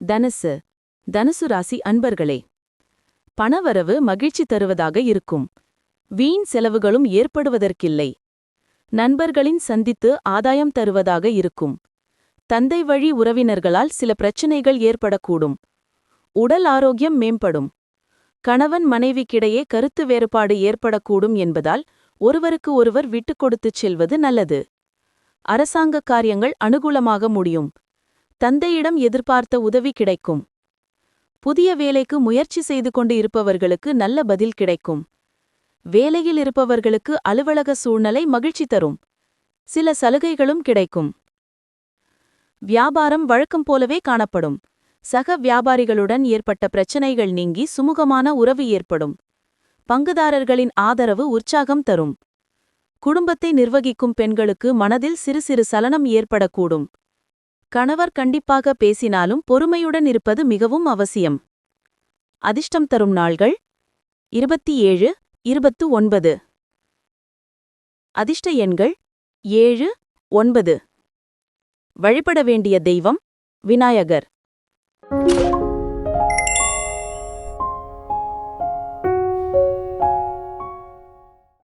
தனுசு. தனுசு ராசி அன்பர்களே பணவரவு மகிழ்ச்சி தருவதாக இருக்கும். வீண் செலவுகளும் ஏற்படுவதற்கில்லை. நண்பர்களின் சந்தித்து ஆதாயம் தருவதாக இருக்கும். தந்தை வழி உறவினர்களால் சில பிரச்சனைகள் ஏற்படக்கூடும். உடல் ஆரோக்கியம் மேம்படும். கணவன் மனைவிக்கிடையே கருத்து வேறுபாடு ஏற்படக்கூடும் என்பதால் ஒருவருக்கு ஒருவர் விட்டுக் கொடுத்துச் செல்வது நல்லது. அரசாங்க காரியங்கள் அனுகூலமாக முடியும். தந்தையிடம் எதிர்பார்த்த உதவி கிடைக்கும். புதிய வேலைக்கு முயற்சி செய்து கொண்டு இருப்பவர்களுக்கு நல்ல பதில் கிடைக்கும். வேலையில் இருப்பவர்களுக்கு அலுவலக சூழ்நிலை மகிழ்ச்சி தரும். சில சலுகைகளும் கிடைக்கும். வியாபாரம் வழக்கம் போலவே காணப்படும். சக வியாபாரிகளுடன் ஏற்பட்ட பிரச்சனைகள் நீங்கி சுமூகமான உறவு ஏற்படும். பங்குதாரர்களின் ஆதரவு உற்சாகம் தரும். குடும்பத்தை நிர்வகிக்கும் பெண்களுக்கு மனதில் சிறு சிறு சலனம் ஏற்படக்கூடும். கணவர் கண்டிப்பாக பேசினாலும் பொறுமையுடன் இருப்பது மிகவும் அவசியம். அதிர்ஷ்டம் தரும் நாள்கள். இருபத்தி ஏழு இருபத்து ஒன்பது அதிர்ஷ்ட எண்கள். ஏழு ஒன்பது. வழிபட வேண்டிய தெய்வம் விநாயகர்.